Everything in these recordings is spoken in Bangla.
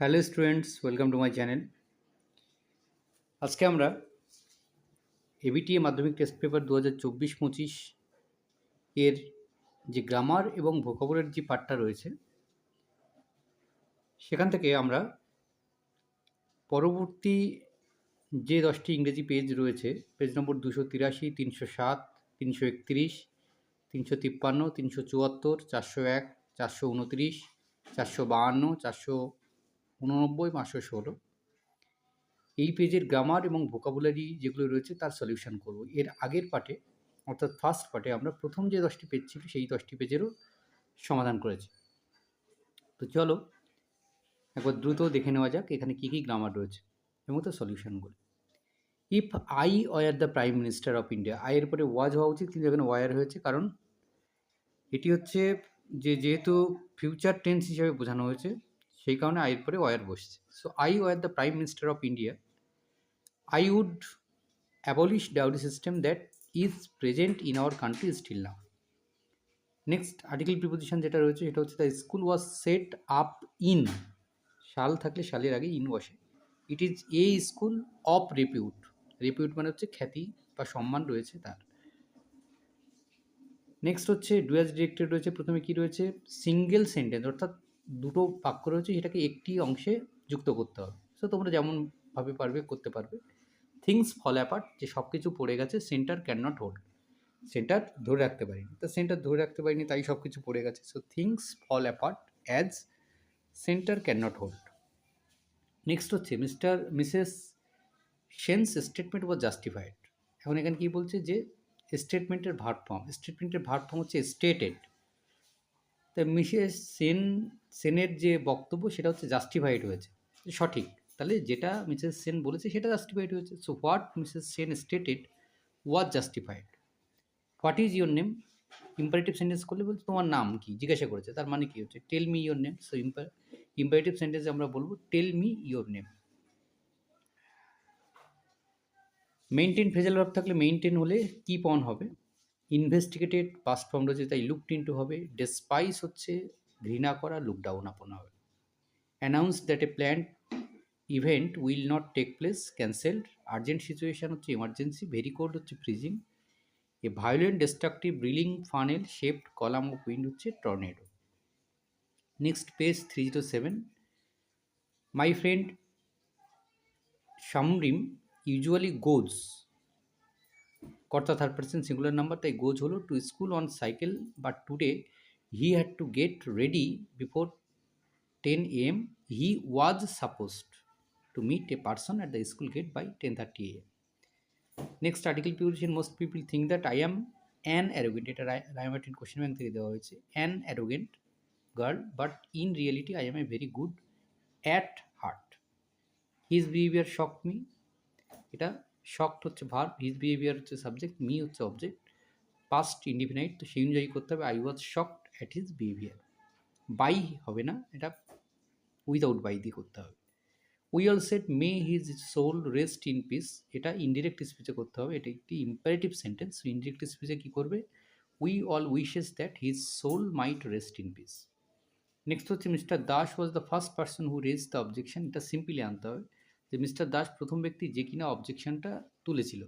Hello students, welcome to my channel. আজকে আমরা এবিটিএ মাধ্যমিক টেস্ট পেপার দু হাজার চব্বিশ পঁচিশ এর যে গ্রামার এবং ভোকাবুলার যে পার্টটা রয়েছে, সেখান থেকে আমরা পরবর্তী যে দশটি ইংরেজি পেজ রয়েছে পেজ নম্বর দুশো তিরাশি, তিনশো সাত, তিনশো একত্রিশ, তিনশো তিপ্পান্ন, তিনশো চুয়াত্তর, চারশো এক, চারশো উনত্রিশ, চারশো বাহান্ন, চারশো উননব্বই পাঁচশো ষোলো। এই পেজের গ্রামার এবং ভোকাবুলারি যেগুলো রয়েছে তার সলিউশন করব। এর আগের পার্টে অর্থাৎ ফার্স্ট পার্টে আমরা প্রথম যে দশটি পেজ ছিল, সেই দশটি পেজেরও সমাধান করেছি। তো চলো, একবার দ্রুত দেখে নেওয়া যাক এখানে কী কী গ্রামার রয়েছে এবং তার সলিউশনগুলো if I were the prime minister of India আইয়ের পরে ওয়াজ হওয়া উচিত, কিন্তু এখানে ওয়ার হয়েছে কারণ এটি হচ্ছে যে যেহেতু ফিউচার টেন্স হিসাবে বোঝানো হয়েছে সেই কারণে আইয়ের পরে ওয়ার বসছে। So I were the prime minister of India I would abolish dowry system that is present in our country still now next article preposition যেটা রয়েছে, সেটা হচ্ছে the school was set up in শাল থাকলে শালের আগে ইন বসে। It is a school of repute repute মানে হচ্ছে খ্যাতি বা সম্মান রয়েছে তার। নেক্সট হচ্ছে ডুয়াস ডিরেক্টেড রয়েছে। প্রথমে কি রয়েছে? সিঙ্গেল সেন্টেন্স অর্থাৎ দুটো বাক্য রয়েছে সেটাকে একটি অংশে যুক্ত করতে হবে। সো তোমরা যেমনভাবে পারবে করতে পারবে। থিংস ফল অ্যাপার্ট যে সব কিছু পড়ে গেছে centre can not hold centre ধরে রাখতে পারিনি। তো সেন্টার ধরে রাখতে পারিনি, তাই সব কিছু পড়ে গেছে। So things fall apart as centre can not hold next হচ্ছে Mister Mrs Sen's statement was justified এখন এখানে কী বলছে? যে স্টেটমেন্টের ভার্ব ফর্ম স্টেটমেন্টের ভার্ব ফর্ম হচ্ছে স্টেটেড তা মিসেস সেন, সেনের যে বক্তব্য সেটা হচ্ছে জাস্টিফাইড হয়েছে। সঠিক। তাহলে যেটা মিসেস সেন বলেছে সেটা জাস্টিফাইড হয়েছে। So what Mrs Sen stated was justified what is your name imperative sentence করলে বলছে, তোমার নাম কি? জিজ্ঞাসা করেছে। তার মানে কী হচ্ছে? Tell me your name so imperative সেন্টেন্সে আমরা বলব tell me your name maintain phrasal ভাব থাকলে মেনটেন হলে কিপ অন হবে? ইনভেস্টিগেটেড পাস্ট ফর্ম রয়েছে, তাই লুকড ইন্টু হবে। ডেসপাইস হচ্ছে, ঘৃণা করা লুক ডাউন আপন হবে। Announce that a planned event will not take place cancelled urgent situation হচ্ছে এমার্জেন্সি ভেরি কোল্ড হচ্ছে freezing a violent destructive whirling funnel shaped column of wind হচ্ছে tornado next page three zero seven my friend শামরিম usually goes কর্তা থার্ড পার্সন সিঙ্গুলার নাম্বার তাই গোজ হলো to school on cycle but today he had to get ready before ten am he was supposed to meet a person at the school gate by ten thirty a next article preposition most people think that I am an arrogant এটা রায়মার্টিন কোশ্চেন ব্যাংক থেকে দেওয়া হয়েছে an arrogant girl but in reality I am a very good at heart his behaviour shock me এটা শকড হচ্ছে ভার্ব হিজ বিহেভিয়ার হচ্ছে সাবজেক্ট মি হচ্ছে অবজেক্ট পাস্ট ইন্ডিফিনাইট তো সেই অনুযায়ী করতে হবে I was shocked at his behaviour by হবে না, এটা উইদাউট বাই দিয়ে করতে হবে। We all said may his soul rest in peace এটা ইনডিরেক্ট স্পিচে করতে হবে, এটা একটি ইম্পারেটিভ সেন্টেন্স ইনডিরেক্ট স্পিচে কী করবে? We all wishes that his soul might rest in peace next হচ্ছে Mr Das was the first person who raise the objection এটা সিম্পলি আনতে হবে। যে মিস্টার দাস প্রথম ব্যক্তি যে কিনা অবজেকশনটা তুলেছিল।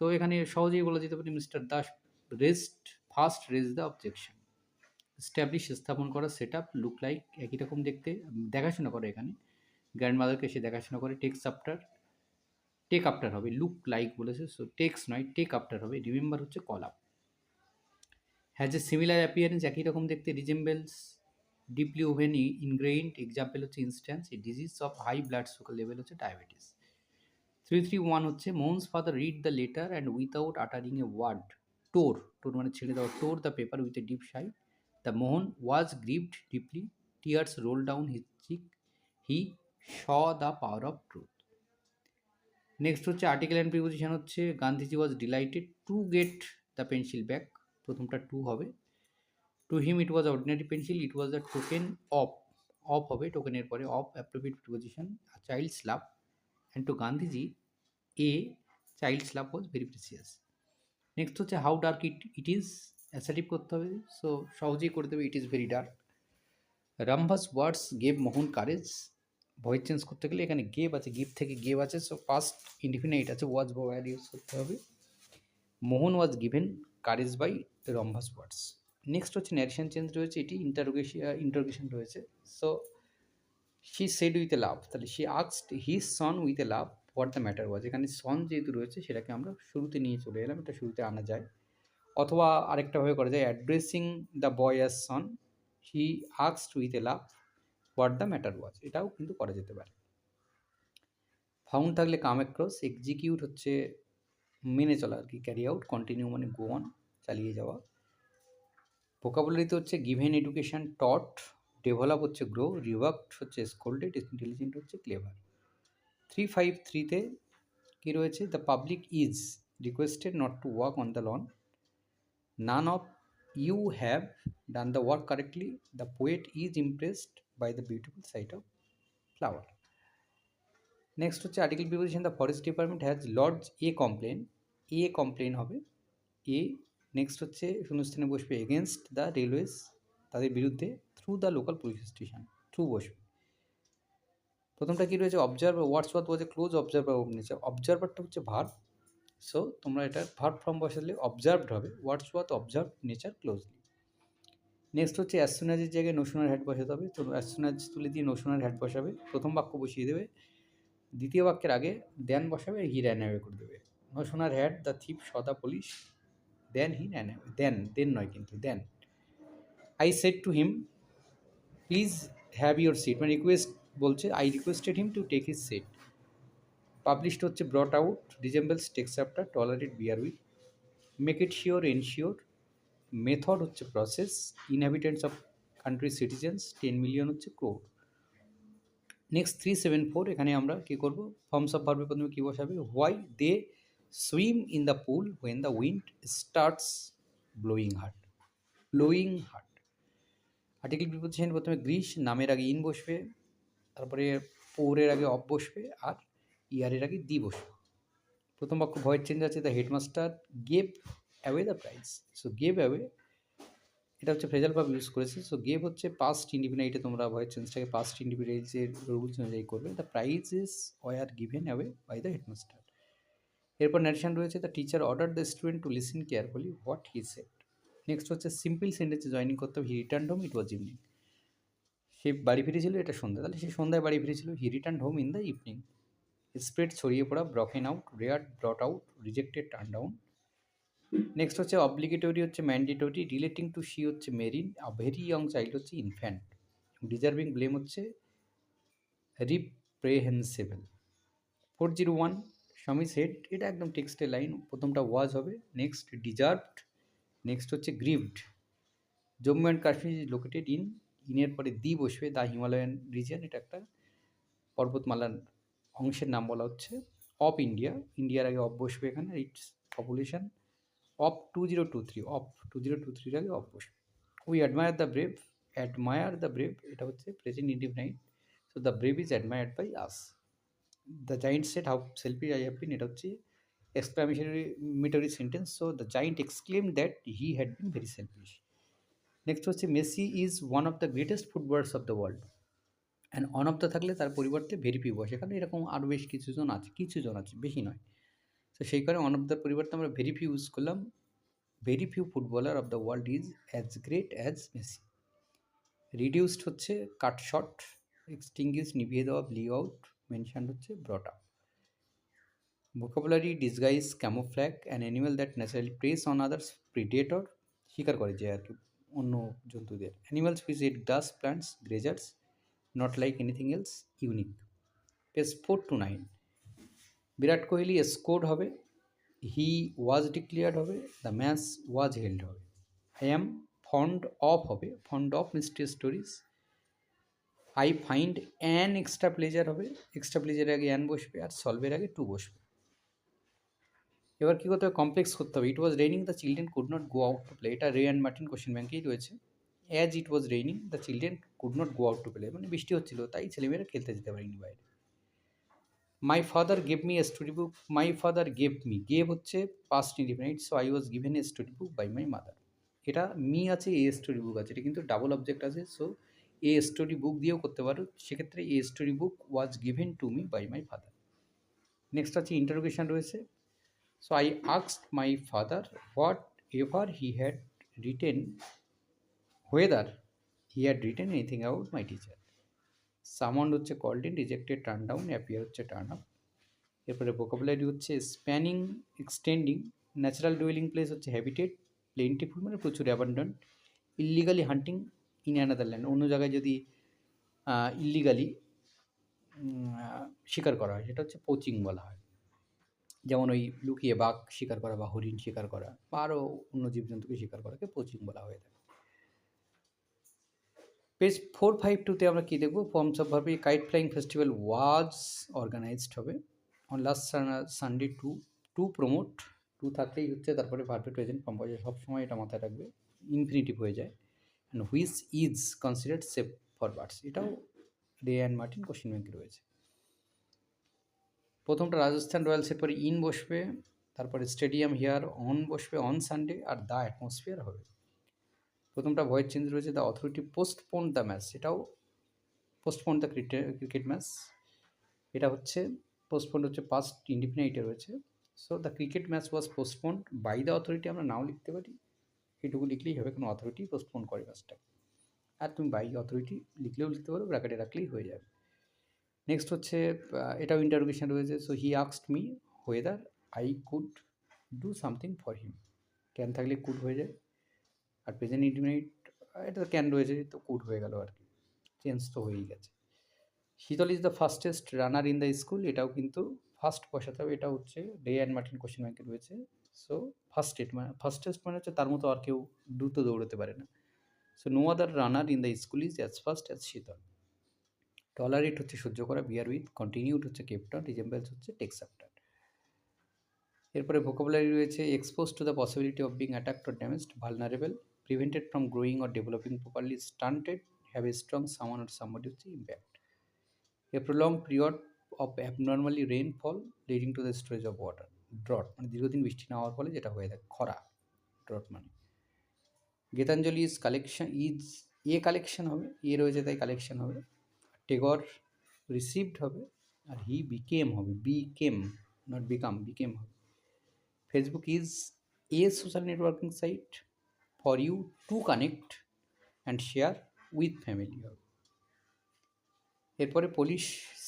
তো এখানে সহজেই বলা যেতে পারে Mr Das rest first raise the objection. Establish স্থাপন করা সেট আপ লুক লাইক, একই রকম দেখতে দেখাশোনা করে এখানে। গ্র্যান্ড মাদারকে সে দেখাশোনা করে, টেক্স আফটার, টেক আফটার হবে, লুক লাইক বলেছে, সো টেক্স নয়, টেক আফটার হবে, রিমেম্বার হচ্ছে call up has a similar appearance, একই রকম দেখতে resembles deeply woven ingrained example হচ্ছে ইনস্ট্যান্স এই disease of high blood sugar level হচ্ছে ডায়াবেটিস থ্রি থ্রি ওয়ান হচ্ছে Mohan's father read the letter and without uttering a word tore tore মানে ছেড়ে দেওয়া, tore the paper with a deep sigh the Mohan was grieved deeply tears roll down his cheek he saw the power of truth next হচ্ছে আর্টিকেল অ্যান্ড প্রিপোজিশন হচ্ছে Gandhiji was delighted to get the pencil back প্রথমটা টু হবে। To him it was ordinary pencil it was the token of of হবে টোকেনের পরে of appropriate preposition child's love and to Gandhiji a child's love was very precious next হচ্ছে how dark it it is assertive করতে হবে। সো সহজেই করে দেবে it is very dark Rambha's words gave Mohan courage voice change করতে গেলে এখানে গেভ আছে গিভ থেকে গেভ আছে। সো ফার্স্ট ইনডিফিনাইট আছে ওয়াজ বা ইউজ করতে হবে। Mohan was given courage by Rambha's words next হচ্ছে ন্যারেশন চেঞ্জ রয়েছে, এটি ইন্টারোগেশন ইন্টারোগেশন রয়েছে। So she said with a love তাহলে she আক্সড his son with a love what the matter was এখানে সন যেহেতু রয়েছে, সেটাকে আমরা শুরুতে নিয়ে চলে এলাম, এটা শুরুতে আনা যায়। অথবা আরেকটাভাবে করা যায় addressing the boy as son he আক্সড with a love what the matter was এটাও কিন্তু করা যেতে পারে। ফাউন্ড থাকলে কাম অ্যাক্রস এক্সিকিউট হচ্ছে, মেনে চলা আর কি ক্যারি আউট কন্টিনিউ মানে গো অন চালিয়ে যাওয়া। ভোকাবুলারিতে হচ্ছে গিভেন এডুকেশন টট ডেভেলপ হচ্ছে গ্রো রিওয়ার্কড হচ্ছে স্কোল্ডেড ইন্টেলিজেন্ট হচ্ছে ক্লেভার থ্রি ফাইভ থ্রিতে কী রয়েছে? The public is requested not to walk on the lawn none of you have done the work correctly the poet is impressed by the beautiful sight of flower next হচ্ছে article preposition the forest department has lodged a complain a complain হবে এ নেক্সট হচ্ছে শূন্যস্থানে বসবে এগেনস্ট দ্য রেলওয়েজ তাদের বিরুদ্ধে through the local police station through বসবে। প্রথমটা কী রয়েছে? Observe words was a close observer of nature অবজার্ভারটা হচ্ছে ভার সো তোমরা এটা ভার ফর্ম বসালে অবজার্ভড হবে। Wordsworth observe nature closely next হচ্ছে অ্যাসোনাজের জায়গায় নোশনার হ্যাড বসাতে হবে। তো অ্যাসোনাজ তুলে দিয়ে নোশনার হ্যাড বসাবে। প্রথম বাক্য বসিয়ে দেবে। দ্বিতীয় বাক্যের আগে দেন বসাবে। হি র্যান করে দেবে। নোশনার হ্যাড দ্য থিপ সদা পুলিশ দেন হি দেন দেন নয় কিন্তু, দেন। I said to him please have your seat মানে রিকোয়েস্ট বলছে I requested him to take his seat published হচ্ছে brought out resembles takes after tolerate bear with make it sure ensure method হচ্ছে process inhabitants of country citizens ten million হচ্ছে crore next three seven four এখানে আমরা কী করব? ফর্মস অফ ভার্বে প্রথমে কী বসাবে? Why they swim in the pool when the wind starts blowing hard blowing hard article preposition প্রথমে গ্রীস নামের আগে ইন বসবে, তারপরে পৌরের আগে অফ বসবে, আর ইয়ারের আগে দি বসবে। প্রথম বাক্য ভয়েস চেঞ্জ আছে the headmaster gave away the prize so gave away এটা হচ্ছে ফ্রেজাল ভাব ইউজ করেছে। সো গেভ হচ্ছে পাস্ট ইন্ডিপেন্ডেন্টে তোমরা ভয়েস চেঞ্জটাকে পাস্ট ইন্ডিপেন্ডেন্সের রুলস অনুযায়ী করবে। The prize is were given away by the headmaster এরপর ন্যারেশন রয়েছে the teacher order the student to listen carefully what he said next হচ্ছে সিম্পল সেন্টেন্সে জয়নিং করতে হবে he return home it was evening সে বাড়ি ফিরেছিল, এটা সন্ধ্যা। তাহলে সে সন্ধ্যায় বাড়ি ফিরেছিল he return home in the evening spread ছড়িয়ে পড়া broken out rear brought out rejected turn down next হচ্ছে অব্লিগেটরি হচ্ছে ম্যান্ডেটরি রিলেটিং টু শি হচ্ছে marine a very young child হচ্ছে ইনফ্যান্ট ডিজার্ভিং ব্লেম হচ্ছে reprehensible four zero one Swami said এটা একদম টেক্সটের লাইন প্রথমটা ওয়াজ হবে নেক্সট ডিজার্ভড নেক্সট হচ্ছে grieved Jammu and Kashmir is located in ইনের পরে দি বসবে, দ্য হিমালয়ান রিজিয়ন এটা একটা পর্বতমালার অংশের নাম বলা হচ্ছে অফ ইন্ডিয়া ইন্ডিয়ার আগে অফ বসবে এখানে its population of two zero two three of two zero two থ্রির আগে অফ বসবে। We admire the brave admire the brave এটা হচ্ছে present indefinite so the brave is admired by us the giant said how selfish I been এটা হচ্ছে exclamatory মিটারি sentence so the giant exclaim that he had been very selfish next হচ্ছে Messi is one of the greatest footballers of the world and one of the থাকলে তার পরিবর্তে ভেরি পিউ বসে এখানে এরকম আরও বেশ কিছুজন আছে কিছুজন আছে বেশি নয় তো সেই কারণে অন অফ দ্য পরিবর্তে আমরা ভেরি ফিউ ইউজ করলাম very few footballer of the world is as great as Messi reduced হচ্ছে কাট শট এক্সটিংগুইশ নিভিয়ে দেওয়া ব্লিউ আউট মেনশন হচ্ছে brought up vocabulary disguise camouflage an animal that naturally preys on others predator শিকার করে যে আর কি অন্য জন্তুদের। Animals fish eat does plants grazers not like anything else unique page four two nine Virat Kohli score হবে হি ওয়াজ ডিক্লেয়ার্ড হবে দ্য ম্যাচ ওয়াজ হেল্ড হবে। আই অ্যাম ফন্ড অফ হবে fond of mystery stories I find an extra pleasure হবে এক্সট্রা প্লেজারের আগে অ্যান বসবে আর সলভের আগে টু বসবে। এবার কী করতে হবে? কমপ্লেক্স করতে হবে। It was raining the children could not go out to play এটা রে অ্যান্ড মার্টিন কোশ্চেন ব্যাঙ্কেই রয়েছে। As it was raining the children could not go out to play মানে বৃষ্টি হচ্ছিল, তাই ছেলেমেয়েরা খেলতে যেতে পারেনি বাইরে। My father gave me a story book my father gave me gave হচ্ছে past independent so I was given a story book by my mother এটা মি আছে, এ স্টোরি বুক আছে। এটা কিন্তু ডাবল অবজেক্ট আছে সো এ স্টোরি বুক দিয়েও করতে পারো। সেক্ষেত্রে a story book was given to me by my father next হচ্ছে ইন্টারোগেশন রয়েছে। So I আক্সড my father whatever he had written whether he had written anything about my teacher summoned হচ্ছে called rejected turn down appear হচ্ছে টার্ন আপ এরপরে ভোকাবুলারি হচ্ছে spanning extending natural dwelling place হচ্ছে হ্যাবিটেড প্লেন্টিফুল মানে প্রচুর abundant illegally hunting in another অন্য জায়গায় যদি ইল্লিগালি শিকার করা হয়, সেটা হচ্ছে পোচিং বলা হয়। যেমন ওই লুকিয়ে বাঘ শিকার করা বা হরিণ শিকার করা, বা আরও অন্য জীবজন্তুকে শিকার করাকে পোচিং বলা হয়ে থাকে। পেজ ফোর ফাইভ টুতে আমরা কী দেখব? ফর্মস অফ ভাবে kite flying festival was organised হবে। On last Sunday to to promote to থাকলেই হচ্ছে, তারপরে পারফেক্ট প্রেজেন্ট যায় সবসময় এটা মাথায় রাখবে ইনফিনিটিভ হয়ে যায়। And which is considered safe for birds এটাও রে অ্যান্ড মার্টিন কোশ্চেন ব্যাংকে রয়েছে। প্রথমটা রাজস্থান রয়্যালসের পরে ইন বসবে, তারপরে স্টেডিয়াম হিয়ার অন বসবে অন সানডে আর দ্য অ্যাটমসফিয়ার হবে। প্রথমটা ভয়েস চেঞ্জ রয়েছে the authority postpone the match সেটাও পোস্টপোন দ্য ক্রিকেট ম্যাচ এটা হচ্ছে পোস্টপোন হচ্ছে পাস্ট ইন্ডিপেন্ডেন্টে রয়েছে। So the cricket match was postpone by the authority আমরা নাও লিখতে পারি। এটুকু লিখলেই হবে, কোনো অথরিটি পোস্টপোন করে ম্যাচটা আর তুমি বাই অথরিটি লিখলেও লিখতে পারো ব্র্যাকেটে রাখলেই হয়ে যাবে। নেক্সট হচ্ছে এটাও ইন্টারোগেশন রয়েছে। So he আক্সড me whether I could do something for him can থাকলে কুড হয়ে যায়। আর প্রেজেন্ট ইন্ডিমিনেট এটা তো ক্যান রয়েছে, তো কুড হয়ে গেল আর কি। চেঞ্জ তো হয়েই গেছে। Sheetal is the fastest runner in the school এটাও কিন্তু ফার্স্ট বসাতে হবে। এটা হচ্ছে ডে অ্যান্ড মার্টিন কোশ্চেন ব্যাংকে রয়েছে। সো ফার্স্ট এড মানে ফার্স্টেস্ট মানে হচ্ছে তার মতো আর কেউ দ্রুত দৌড়তে পারে না। So no other runner in the school is as first as Sheetal tolerate হচ্ছে সহ্য করা বিয়ার উইথ কন্টিনিউড হচ্ছে কেপটন রিজেম্বেলস হচ্ছে টেক্স এরপরে ভোকাবুলারি রয়েছে expose to the possibility of being attacked or damaged vulnerable prevented from growing or developing properly stunted have a strong summon or somebody হচ্ছে impact a prolong period of abnormally rainfall leading to the storage of water drought মানে দীর্ঘদিন বৃষ্টি না হওয়ার ফলে যেটা হয়ে থাকে, খরা, ড্রট মানে। Gitanjali is collection is a collection হবে এ রয়েছে তাই কালেকশন হবে। টেগর রিসিভড হবে, আর হি বিকেম হবে বিকেম নট বিকাম বিকেম হবে। Facebook is a social networking site for you to connect and share with family হবে। এরপরে পুলিশ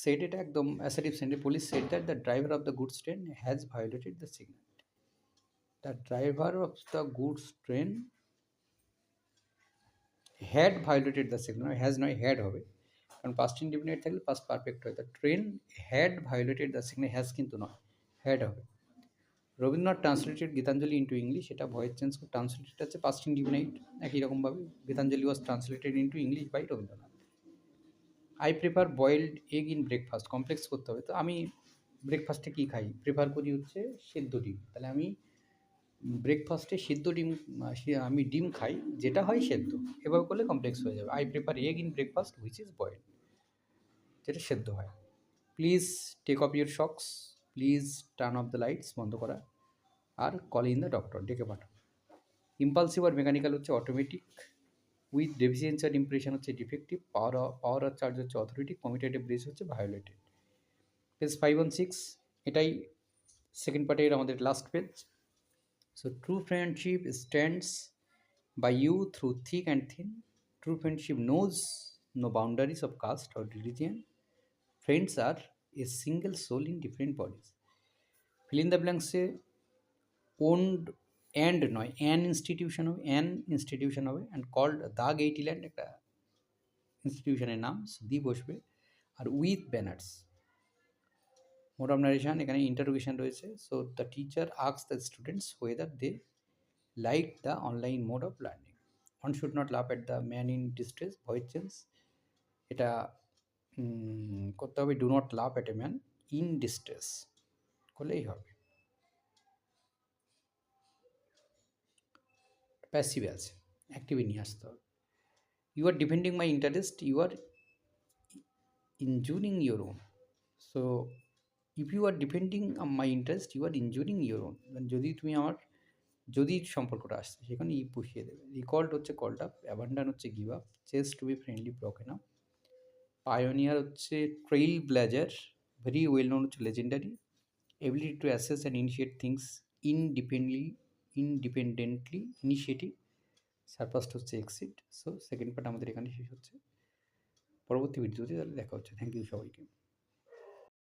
সেট এটা একদম assertive সেন্টে police set that the driver of the goods train has violated the signal the driver of the goods train had violated the signal has নয় হ্যাড হবে কারণ পাস্ট ইন্ডিপেন্ডেন্ট থাকলে পাস্ট পারফেক্ট হয়। The train had violated the signal has কিন্তু নয়। হ্যাড হবে Rabindranath translated Gitanjali into English এটা ভয়েস চেঞ্জ করে ট্রান্সলেটেড আছে। পাস্ট ইন্ডিপেন্ডেন্ট একই রকমভাবে Gitanjali was translated into English by Rabindranath. I prefer boiled egg in breakfast complex করতে হবে। তো আমি ব্রেকফাস্টে কী খাই? প্রেফার করি হচ্ছে সেদ্ধ ডিম। তাহলে আমি ব্রেকফাস্টে সিদ্ধ ডিম আমি ডিম খাই, যেটা হয় সেদ্ধ। এভাবে করলে কমপ্লেক্স হয়ে যাবে। I prefer egg in breakfast which is boil যেটা সেদ্ধ হয়। Please take off your socks please turn off the lights বন্ধ করা। আর কল ইন দ্য ডক্টর ডেকে পাঠাও। ইম্পালসিভ আর মেকানিক্যাল হচ্ছে অটোমেটিক উইথ ডেফিসিয়েন্সি আর ইমপ্রেশন হচ্ছে ডিফেক্টিভ, পাওয়ার পাওয়ার আর চার্জ হচ্ছে অথরিটি কমিটেটিভ ব্রিজ হচ্ছে violated page five one six, এটাই সেকেন্ড পার্টের আমাদের last page so true friendship stands by you through thick and thin true friendship knows no boundaries of caste or religion friends are a single soul in different bodies fill in the ব্ল্যাঙ্কসে owned and নয় অ্যান ইনস্টিটিউশন হবে অ্যান ইনস্টিটিউশন হবে অ্যান্ড কল্ড দ্য গেইটিল্যান্ড একটা ইনস্টিটিউশনের নাম দি বসবে, আর উইথ ব্যানার্স অফ নারেশন এখানে ইন্টারোগেশন রয়েছে so the teacher আক্স the students whether they like the online mode of learning one should not laugh at the man in distress voice change এটা করতে হবে do not laugh at a man in distress করলেই হবে। প্যাসিভে আছে অ্যাক্টিভে নিয়ে আসতে হবে you are depending my interest you are injuring your own so if you are depending my interest you are injuring your own যদি তুমি আমার, যদি সম্পর্কটা আসছে, সেখানে ই পুষিয়ে দেবে। রিকল্ড হচ্ছে কল্ড আপ অ্যাবান্ডান হচ্ছে give up chase to be friendly broken up pioneer হচ্ছে trail blazer very well known হচ্ছে legendary ability to assess and initiate things independently independently initiative surpassed হচ্ছে এক্সিট সো সেকেন্ড পার্ট আমাদের এখানে শেষ হচ্ছে। পরবর্তী ভিডিওতে তাহলে দেখা হচ্ছে। থ্যাংক ইউ সবাইকে।